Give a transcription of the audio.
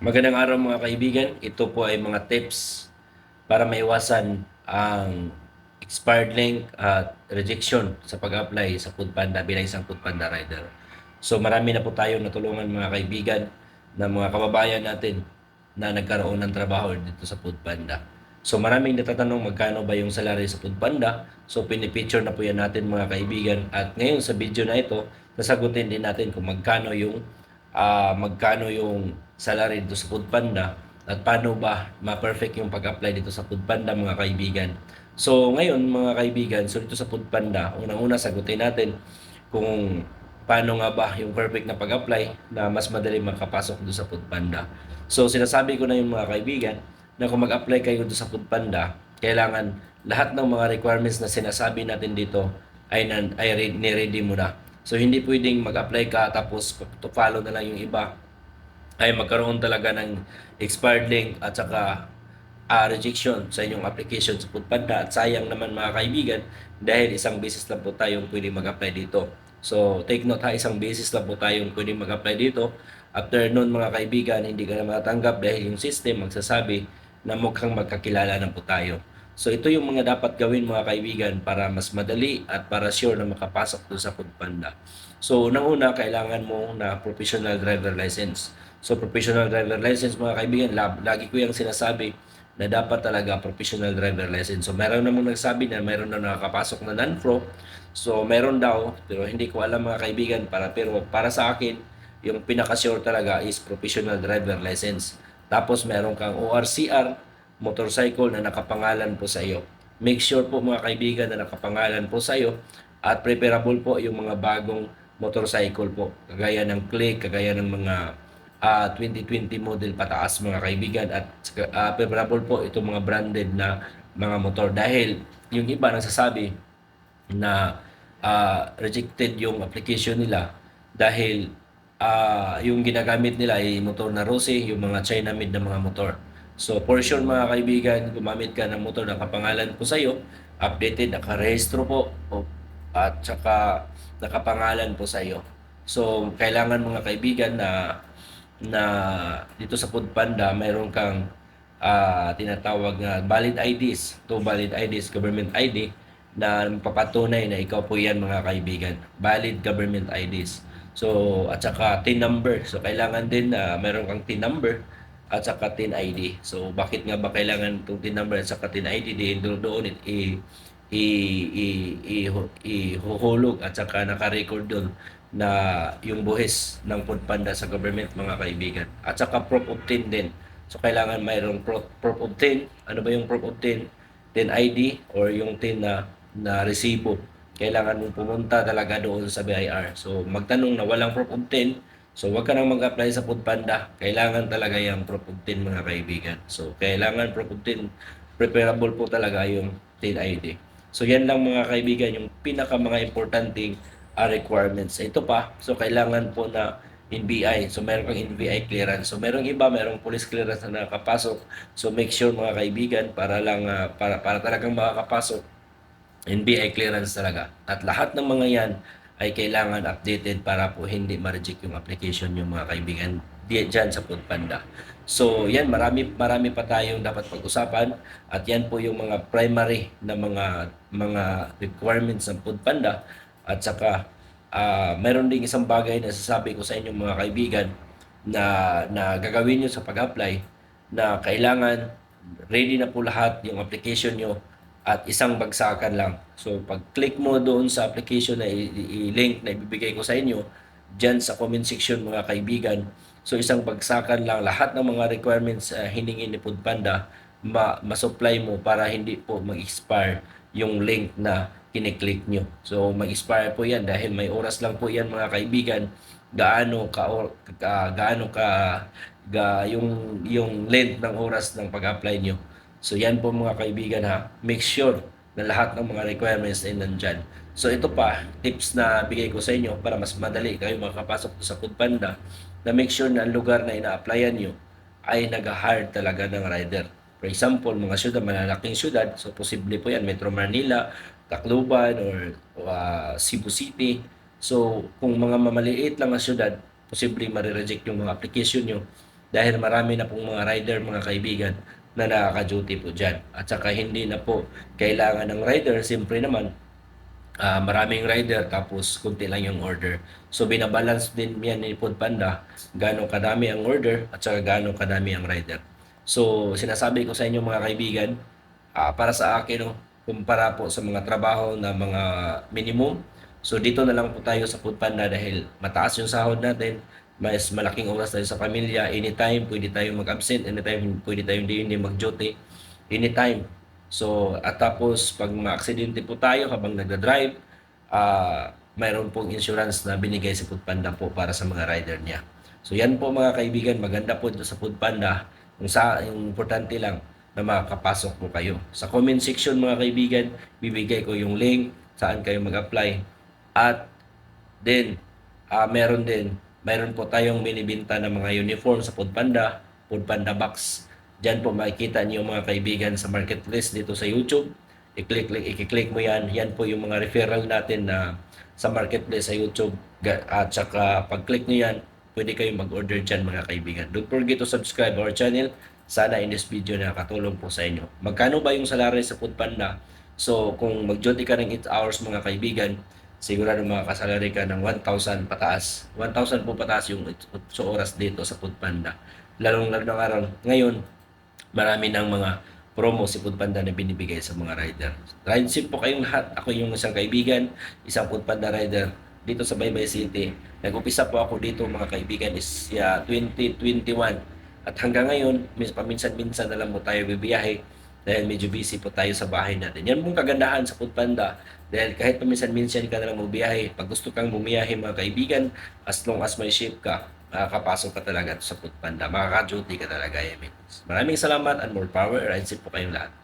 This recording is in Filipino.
Magandang araw mga kaibigan. Ito po ay mga tips para maiwasan ang expired link at rejection sa pag-apply sa Foodpanda bilang isang Foodpanda rider. So marami na po tayong natulungan mga kaibigan na mga kababayan natin na nagkaroon ng trabaho dito sa Foodpanda. So maraming natatanong magkano ba yung salary sa Foodpanda. So pinipicture na po yan natin mga kaibigan. At ngayon sa video na ito, sasagutin din natin kung magkano yung ah, magkano yung salary dito sa Foodpanda at paano ba ma-perfect yung pag-apply dito sa Foodpanda mga kaibigan. So ngayon mga kaibigan, so dito sa Foodpanda, unang-una sagutin natin kung paano nga ba yung perfect na pag-apply na mas madali makapasok doon sa Foodpanda. So sinasabi ko na yung mga kaibigan na kung mag-apply kayo doon sa Foodpanda, kailangan lahat ng mga requirements na sinasabi natin dito ay, ay re- ni-ready mo na. So hindi pwedeng mag-apply ka tapos to follow na lang yung iba ay magkaroon talaga ng expired link at saka ah, rejection sa inyong application sa Foodpanda at sayang naman mga kaibigan dahil isang beses lang po tayong pwede mag-apply dito. So take note ha, isang beses lang po tayong pwede mag-apply dito. After noon mga kaibigan, hindi ka na matanggap dahil yung system magsasabi na mukhang magkakilala na po tayo. So ito yung mga dapat gawin mga kaibigan para mas madali at para sure na makapasok doon sa Foodpanda. So unang-una kailangan mo na professional driver license. So professional driver license mga kaibigan, lab, lagi ko yung sinasabi na dapat talaga professional driver license. So meron namang nagsabi na meron na nakakapasok na non-pro. So meron daw pero hindi ko alam mga kaibigan para pero para sa akin yung pinaka-sure talaga is professional driver license. Tapos meron kang ORCR motorcycle na nakapangalan po sa iyo. Make sure po mga kaibigan na nakapangalan po sa iyo at preferable po yung mga bagong motorcycle po. Kagaya ng Click, kagaya ng mga ah, 2020 model pataas mga kaibigan at ah, preferable po itong mga branded na mga motor dahil yung iba nagsasabi na ah, rejected yung application nila dahil ah, yung ginagamit nila ay motor na Rose, yung mga China made na mga motor. So for sure mga kaibigan, gumamit ka ng motor na kapangalan po sa iyo, updated, nakarehistro po, at saka nakapangalan po sa iyo. So kailangan mga kaibigan na na dito sa Foodpanda mayroon kang ah, tinatawag na valid IDs, to valid IDs, government ID na papatunay na ikaw po yan mga kaibigan. Valid government IDs. So, at saka TIN number. So, kailangan din na meron kang TIN number at saka TIN ID. So, bakit nga ba kailangan itong TIN number at saka TIN ID? Di doon i, i, i, i, i, ihuhulog at saka naka-record doon na yung buhis ng Foodpanda sa government mga kaibigan. At saka proof of TIN din. So, kailangan mayroong proof, proof of TIN. Ano ba yung proof of TIN? TIN ID or yung TIN na, na resibo. Kailangan mong pumunta talaga doon sa BIR. So, magtanong na walang proof of TIN. So, wag ka nang mag-apply sa Foodpanda. Kailangan talaga yung proof of TIN mga kaibigan. So, kailangan proof of TIN. Preferable po talaga yung TIN ID. So, yan lang mga kaibigan, yung pinaka mga importanteng uh, requirements. Ito pa, so kailangan po na NBI. So meron kang NBI clearance. So merong iba, merong police clearance na nakapasok. So make sure mga kaibigan para lang ah, para para talagang makakapasok NBI clearance talaga. At lahat ng mga yan ay kailangan updated para po hindi ma-reject yung application yung mga kaibigan di- dyan sa Foodpanda. So yan, marami, marami pa tayong dapat pag-usapan at yan po yung mga primary na mga mga requirements ng Foodpanda at saka ah meron ding isang bagay na sasabi ko sa inyo mga kaibigan na na gagawin nyo sa pag-apply na kailangan ready na po lahat yung application nyo at isang bagsakan lang. So pag click mo doon sa application na i-link na ibibigay ko sa inyo dyan sa comment section mga kaibigan. So isang bagsakan lang lahat ng mga requirements uh, hiningin ni Foodpanda ma ma-supply mo para hindi po mag-expire yung link na kiniklik nyo. So mag-expire po yan dahil may oras lang po yan mga kaibigan gaano ka, or, ka gaano ka ga, yung yung length ng oras ng pag-apply nyo. So yan po mga kaibigan ha. Make sure na lahat ng mga requirements ay nandyan. So ito pa, tips na bigay ko sa inyo para mas madali kayo makapasok sa Foodpanda na make sure na ang lugar na ina-applyan nyo ay nag-hire talaga ng rider. For example, mga syudad, malalaking syudad, so posible po yan, Metro Manila, Tacloban, or uh, Cebu City. So, kung mga mamaliit lang na syudad, posible ma-reject yung mga application nyo dahil marami na pong mga rider, mga kaibigan, na nakaka-duty po dyan. At saka hindi na po kailangan ng rider, siyempre naman, ah, maraming rider tapos kunti lang yung order. So binabalance din yan ni Foodpanda gaano kadami ang order at saka gaano kadami ang rider. So sinasabi ko sa inyo mga kaibigan, ah, para sa akin no, kumpara po sa mga trabaho na mga minimum. So dito na lang po tayo sa Foodpanda dahil mataas yung sahod natin, mas malaking oras tayo sa pamilya, anytime pwede tayong mag-absent, anytime pwede tayong hindi, hindi mag-duty, anytime. So, at tapos pag ma-aksidente po tayo habang nagda-drive, ah mayroon pong insurance na binigay si Foodpanda po para sa mga rider niya. So yan po mga kaibigan, maganda po sa Foodpanda. Yung, sa, yung importante lang na makakapasok po kayo. Sa comment section mga kaibigan, bibigay ko yung link saan kayo mag-apply. At then, ah meron din, meron po tayong binibinta ng mga uniform sa Foodpanda, Foodpanda Box. Diyan po makikita niyo mga kaibigan sa marketplace dito sa YouTube. I-click, i-click mo yan. Yan po yung mga referral natin na sa marketplace sa YouTube. At saka pag-click nyo yan, pwede kayong mag-order dyan mga kaibigan. Don't forget to subscribe our channel. Sana in this video na nakatulong po sa inyo. Magkano ba yung salary sa Foodpanda? So kung mag-duty ka ng 8 hours mga kaibigan, sigurado makakasalary ka ng 1,000 pataas. 1,000 po pataas yung 8 oras dito sa Foodpanda. Lalong lalo ng araw. Ngayon, marami ng mga promo si Foodpanda na binibigay sa mga rider. Ride safe po kayong lahat. Ako yung isang kaibigan, isang Foodpanda rider dito sa Baybay City. Nag-upisa po ako dito mga kaibigan is yeah, 2021. At hanggang ngayon, paminsan-minsan na lang po tayo bibiyahe dahil medyo busy po tayo sa bahay natin. Yan pong kagandahan sa Foodpanda dahil kahit paminsan-minsan ka na lang magbiyahe, pag gusto kang bumiyahe mga kaibigan, as long as may ship ka, makakapasok ka talaga sa Foodpanda. Makaka-duty ka talaga, I mean. Maraming salamat and more power. Ride safe po kayong lahat.